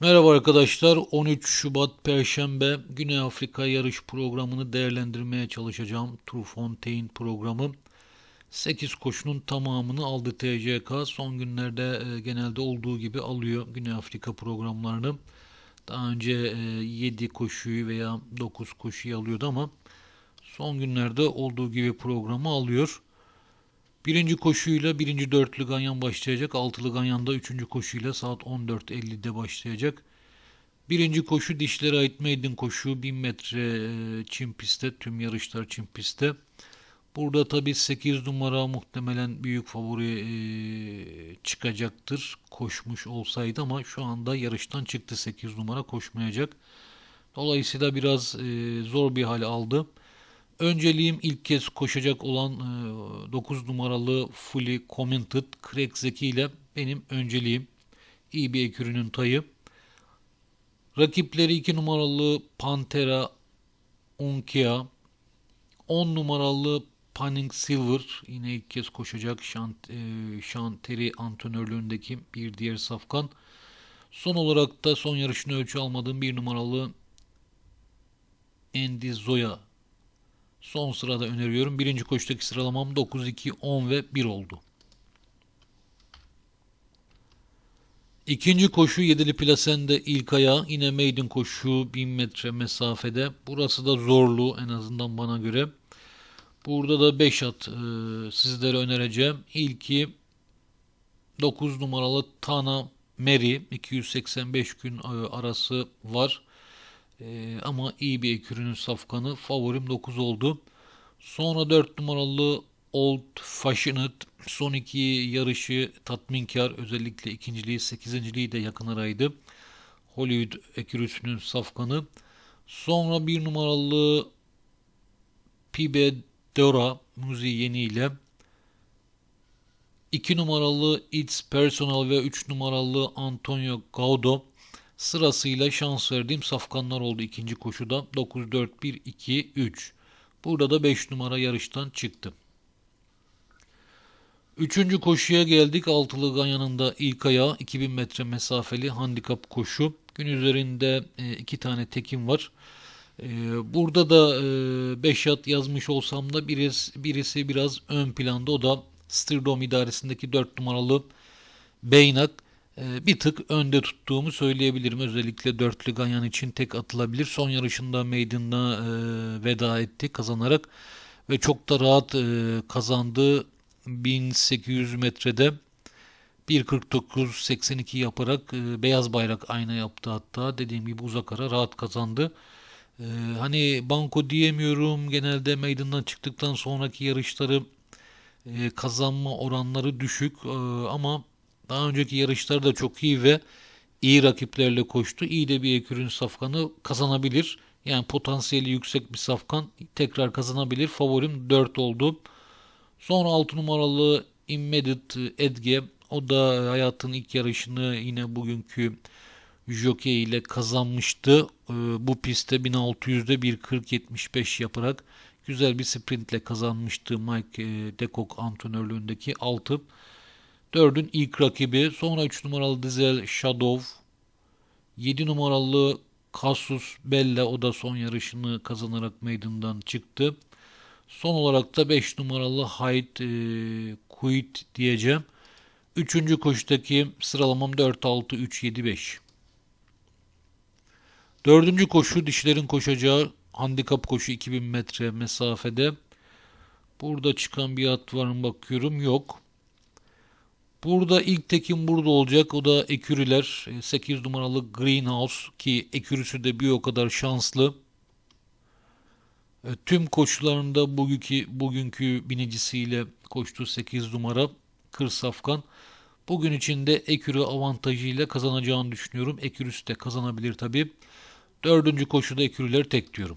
Merhaba arkadaşlar. 13 Şubat Perşembe Güney Afrika yarış programını değerlendirmeye çalışacağım. Turfontein programı. 8 koşunun tamamını aldı TCK. Son günlerde e, genelde olduğu gibi alıyor Güney Afrika programlarını. Daha önce e, 7 koşuyu veya 9 koşuyu alıyordu ama son günlerde olduğu gibi programı alıyor. Birinci koşuyla birinci dörtlü ganyan başlayacak. Altılı ganyan da üçüncü koşuyla saat 14.50'de başlayacak. Birinci koşu dişlere ait maiden koşu 1000 metre çim pistte tüm yarışlar çim pistte. Burada tabi 8 numara muhtemelen büyük favori çıkacaktır koşmuş olsaydı ama şu anda yarıştan çıktı 8 numara koşmayacak. Dolayısıyla biraz zor bir hal aldı. Önceliğim ilk kez koşacak olan e, 9 numaralı Fully Commented Craig Zeki ile benim önceliğim. İyi bir ekürünün tayı. Rakipleri 2 numaralı Pantera Unkia. 10 numaralı Panning Silver yine ilk kez koşacak Şant, e, Şanteri antrenörlüğündeki bir diğer safkan. Son olarak da son yarışını ölçü almadığım bir numaralı Andy Zoya Son sırada öneriyorum. Birinci koşudaki sıralamam 9, 2, 10 ve 1 oldu. İkinci koşu Yedili Plasende ilk ayağı. Yine maiden koşu 1000 metre mesafede. Burası da zorlu en azından bana göre. Burada da 5 at e, sizlere önereceğim. İlki 9 numaralı Tana Mary 285 gün e, arası var. Ee, ama iyi bir ekürünün safkanı. Favorim 9 oldu. Sonra 4 numaralı Old Fashioned son iki yarışı tatminkar. Özellikle ikinciliği, sekizinciliği de yakın araydı. Hollywood ekürüsünün safkanı. Sonra bir numaralı Pibe Dora Muzi Yeni ile 2 numaralı It's Personal ve 3 numaralı Antonio Gaudo Sırasıyla şans verdiğim safkanlar oldu ikinci koşuda. 9, 4, 1, 2, 3. Burada da 5 numara yarıştan çıktı. Üçüncü koşuya geldik. Altılı Ganyan'ın ilk ayağı 2000 metre mesafeli handikap koşu. Gün üzerinde e, iki tane tekim var. E, burada da 5 e, at yazmış olsam da birisi, birisi biraz ön planda. O da Stirdom idaresindeki 4 numaralı Beynak. Ee, bir tık önde tuttuğumu söyleyebilirim. Özellikle dörtlü Ganyan için tek atılabilir. Son yarışında Maiden'la e, veda etti kazanarak ve çok da rahat e, kazandı. 1800 metrede 1.49.82 yaparak e, beyaz bayrak ayna yaptı hatta. Dediğim gibi uzak ara rahat kazandı. Hani banko diyemiyorum. Genelde meydandan çıktıktan sonraki yarışları kazanma oranları düşük ama daha önceki yarışları da çok iyi ve iyi rakiplerle koştu. İyi de bir ekürün safkanı kazanabilir. Yani potansiyeli yüksek bir safkan tekrar kazanabilir. Favorim 4 oldu. Sonra 6 numaralı Immediate Edge. O da hayatın ilk yarışını yine bugünkü jockey ile kazanmıştı. Ee, bu pistte 1600'de 1.40.75 yaparak güzel bir sprintle kazanmıştı Mike e, Dekok antrenörlüğündeki 6. Dördün ilk rakibi. Sonra 3 numaralı Dizel Shadow. 7 numaralı Casus Bella o da son yarışını kazanarak meydandan çıktı. Son olarak da 5 numaralı Hyde e, Quit diyeceğim. Üçüncü koşudaki sıralamam 4-6-3-7-5. Dördüncü koşu dişlerin koşacağı handikap koşu 2000 metre mesafede. Burada çıkan bir at var mı bakıyorum. Yok. Burada ilk tekim burada olacak. O da ekürüler. 8 numaralı Greenhouse ki ekürüsü de bir o kadar şanslı. E, tüm koşularında bugünkü, bugünkü binicisiyle koştu 8 numara Kır Safkan. Bugün içinde ekürü avantajıyla kazanacağını düşünüyorum. Ekürüsü de kazanabilir tabi. Dördüncü koşuda ekürüler tek diyorum.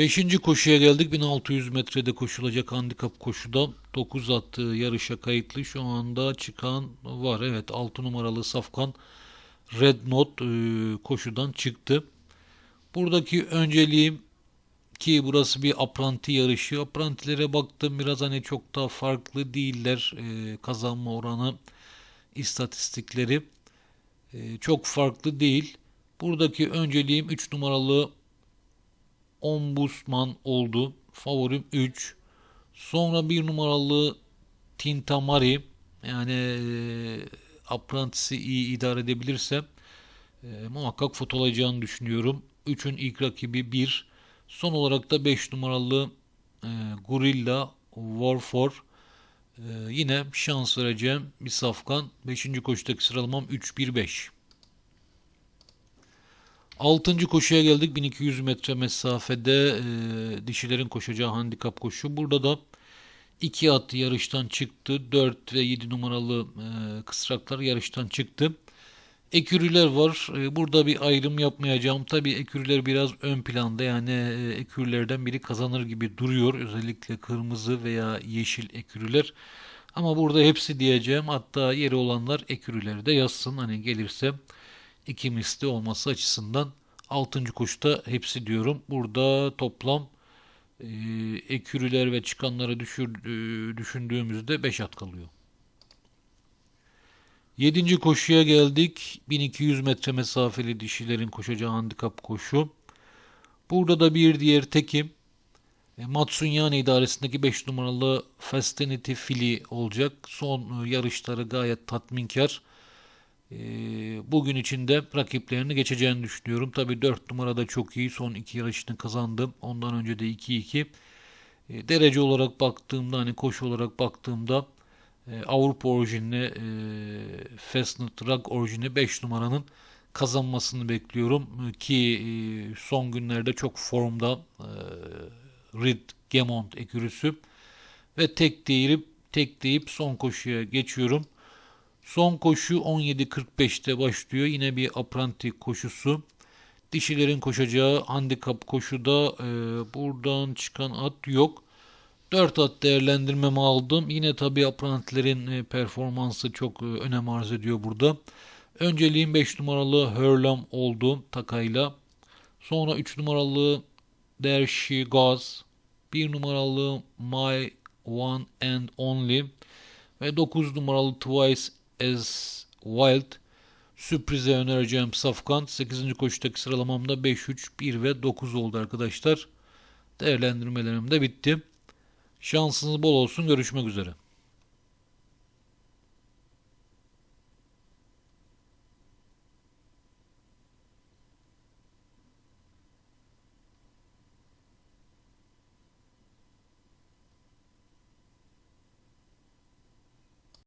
Beşinci koşuya geldik. 1600 metrede koşulacak handikap koşuda 9 attığı yarışa kayıtlı. Şu anda çıkan var. Evet 6 numaralı Safkan Red Note e, koşudan çıktı. Buradaki önceliğim ki burası bir apranti yarışı. Aprantilere baktım biraz hani çok da farklı değiller. E, kazanma oranı istatistikleri e, çok farklı değil. Buradaki önceliğim 3 numaralı Ombudsman oldu. Favorim 3. Sonra 1 numaralı Tintamari yani e, Apprentice'i iyi idare edebilirse e, muhakkak fotolayacağını düşünüyorum. 3'ün ilk rakibi 1. Son olarak da 5 numaralı e, Gorilla Warfor. E, yine şans vereceğim bir safkan. 5. koşudaki sıralamam 3-1-5. 6. koşuya geldik. 1200 metre mesafede e, dişilerin koşacağı handikap koşu. Burada da iki at yarıştan çıktı. 4 ve 7 numaralı e, kısraklar yarıştan çıktı. Ekürüler var. E, Burada bir ayrım yapmayacağım. Tabii ekürüler biraz ön planda. Yani e, ekürülerden biri kazanır gibi duruyor. Özellikle kırmızı veya yeşil ekürüler. Ama burada hepsi diyeceğim. Hatta yeri olanlar ekürüleri de yazsın. Hani gelirse iki misli olması açısından 6. koşuda hepsi diyorum. Burada toplam e, ekürüler ve çıkanları düşür, e, düşündüğümüzde 5 at kalıyor. 7. koşuya geldik. 1200 metre mesafeli dişilerin koşacağı handikap koşu. Burada da bir diğer tekim e, Matsunyane idaresindeki 5 numaralı Festinity Fili olacak. Son e, yarışları gayet tatminkar. E, Bugün içinde rakiplerini geçeceğini düşünüyorum. Tabi 4 numarada çok iyi. Son iki yarışını kazandım. Ondan önce de 2-2. E, Derece olarak baktığımda hani koşu olarak baktığımda e, Avrupa orijinli e, Fastnet Rock orijinli 5 numaranın kazanmasını bekliyorum. E, Ki son günlerde çok formda Rid Gemont ekürüsü ve tek deyip tek deyip son koşuya geçiyorum. Son koşu 17.45'te başlıyor. Yine bir apranti koşusu. Dişilerin koşacağı handikap koşuda e, buradan çıkan at yok. 4 at değerlendirmemi aldım. Yine tabii aprantilerin e, performansı çok e, önem arz ediyor burada. Önceliğim 5 numaralı Hurlam oldu takayla. Sonra 3 numaralı Dershi Gaz. 1 numaralı My One and Only. Ve 9 numaralı Twice as Wild. Sürprize önereceğim Safkan. 8. koşudaki sıralamamda 5, 3, 1 ve 9 oldu arkadaşlar. Değerlendirmelerim de bitti. Şansınız bol olsun. Görüşmek üzere.